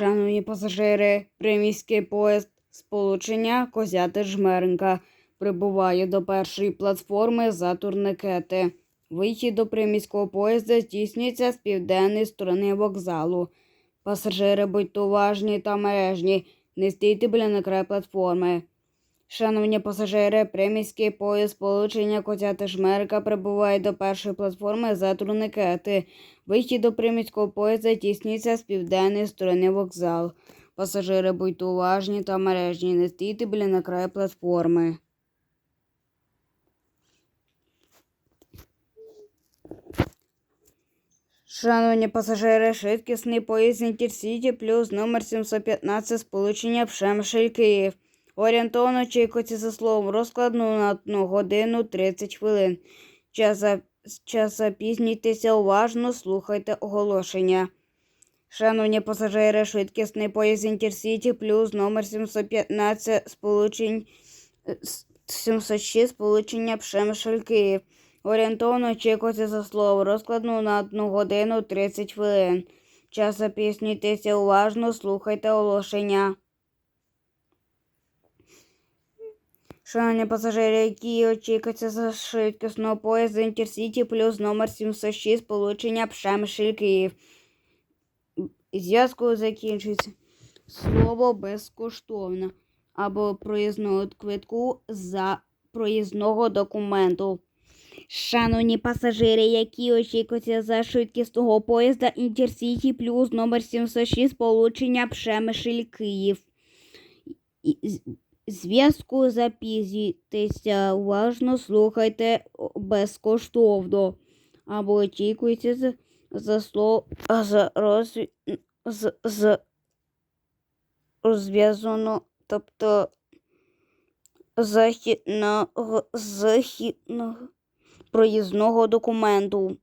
Шановні пасажири, приміський поїзд сполучення Козяти Жмеренка прибуває до першої платформи за турникети. Вихід до приміського поїзда здійснюється з південної сторони вокзалу. Пасажири будьте уважні та мережні, не стійте біля на край платформи. Шановні пасажири, приміський поїзд сполучення Козяти Жмеренка прибуває до першої платформи за турникети. Вихід до приміського поїзда здійснюється з південної сторони вокзалу. Пасажири будьте уважні та мережні, не стійте біля на краю платформи. Шановні пасажири, швидкісний поїзд Інтерсіті плюс номер 715 сполучення Пшемшель Київ. Орієнтовно очікується за словом розкладну на 1 годину 30 хвилин. Час, за... запізнюйтеся уважно, слухайте оголошення. Шановні пасажири, швидкісний поїзд Інтерсіті плюс номер 715 сполучень е, с- 706 сполучення Пшемшель Київ. Орієнтовно очікується за слово розкладну на 1 годину 30 хвилин. Час запіснюйтеся уважно, слухайте оголошення. Шановні пасажири, які очікуються за швидкісного поїзду Інтерсіті плюс номер 706 сполучення Пшемшель Київ. Зв'язку закінчується слово безкоштовно або проїзного квитку за проїзного документу. Шановні пасажири, які очікуються за швидкісного поїзда Інтерсіті плюс номер 706 сполучення Пшемишель Київ. З- Зв'язку запізнюйтеся, уважно слухайте безкоштовно. Або очікуйте за, слово за роз, з, з розв'язано, тобто західного західного проїзного документу.